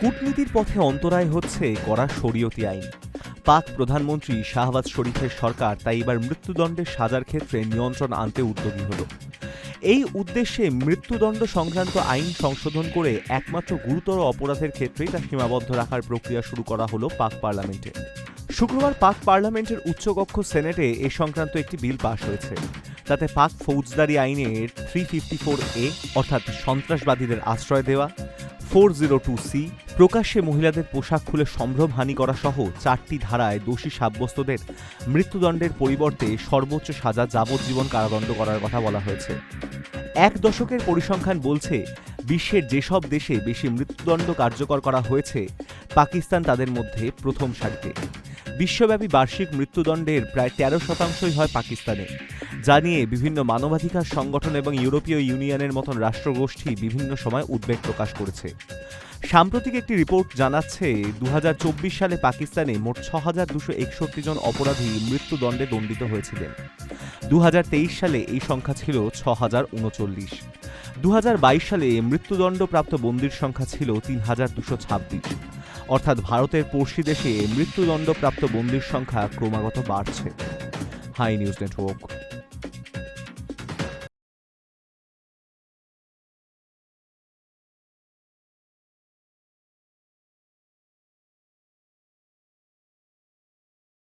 কূটনীতির পথে অন্তরায় হচ্ছে করা শরীয়তি আইন। পাক প্রধানমন্ত্রী শাহবাজ শরীফের সরকার তাই এবার মৃত্যুদণ্ডের সাজার ক্ষেত্রে নিয়ন্ত্রণ আনতে উদ্যোগী হল। এই উদ্দেশ্যে মৃত্যুদণ্ড সংক্রান্ত আইন সংশোধন করে একমাত্র গুরুতর অপরাধের ক্ষেত্রেই তা সীমাবদ্ধ রাখার প্রক্রিয়া শুরু করা হলো পাক পার্লামেন্টে। শুক্রবার পাক পার্লামেন্টের উচ্চকক্ষ সেনেটে এ সংক্রান্ত একটি বিল পাশ হয়েছে। তাতে পাক ফৌজদারি আইনের থ্রি ফিফটি ফোর এ, অর্থাৎ সন্ত্রাসবাদীদের আশ্রয় দেওয়া, ফোর জিরো টু সি প্রকাশ্যে মহিলাদের পোশাক খুলে সম্ভ্রমহানি করা সহ চারটি ধারায় দোষী সাব্যস্তদের মৃত্যুদণ্ডের পরিবর্তে সর্বোচ্চ সাজা যাবজ্জীবন কারাদণ্ড করার কথা বলা হয়েছে। এক দশকের পরিসংখ্যান বলছে, বিশ্বের যেসব দেশে বেশি মৃত্যুদণ্ড কার্যকর করা হয়েছে, পাকিস্তান তাদের মধ্যে প্রথম সারিতে। বিশ্বব্যাপী বার্ষিক মৃত্যুদণ্ডের প্রায় তেরো শতাংশই হয় পাকিস্তানে, যা নিয়ে বিভিন্ন মানবাধিকার সংগঠন এবং ইউরোপীয় ইউনিয়নের মতন রাষ্ট্রগোষ্ঠী বিভিন্ন সময় উদ্বেগ প্রকাশ করেছে। সাম্প্রতিক একটি রিপোর্ট জানাচ্ছে দু হাজার চব্বিশ সালে পাকিস্তানে মোট ছ হাজার দুশো একষট্টি জন অপরাধী মৃত্যুদণ্ডে দণ্ডিত হয়েছিলেন। দু হাজার তেইশ সালে এই সংখ্যা ছিল ছ হাজার উনচল্লিশ দু সালে মৃত্যুদণ্ডপ্রাপ্ত বন্দির সংখ্যা ছিল তিন হাজার দুশো ছাব্বিশ। অর্থাৎ ভারতের পড়শি দেশে মৃত্যুদণ্ডপ্রাপ্ত বন্দির সংখ্যা ক্রমাগত বাড়ছে। High news network.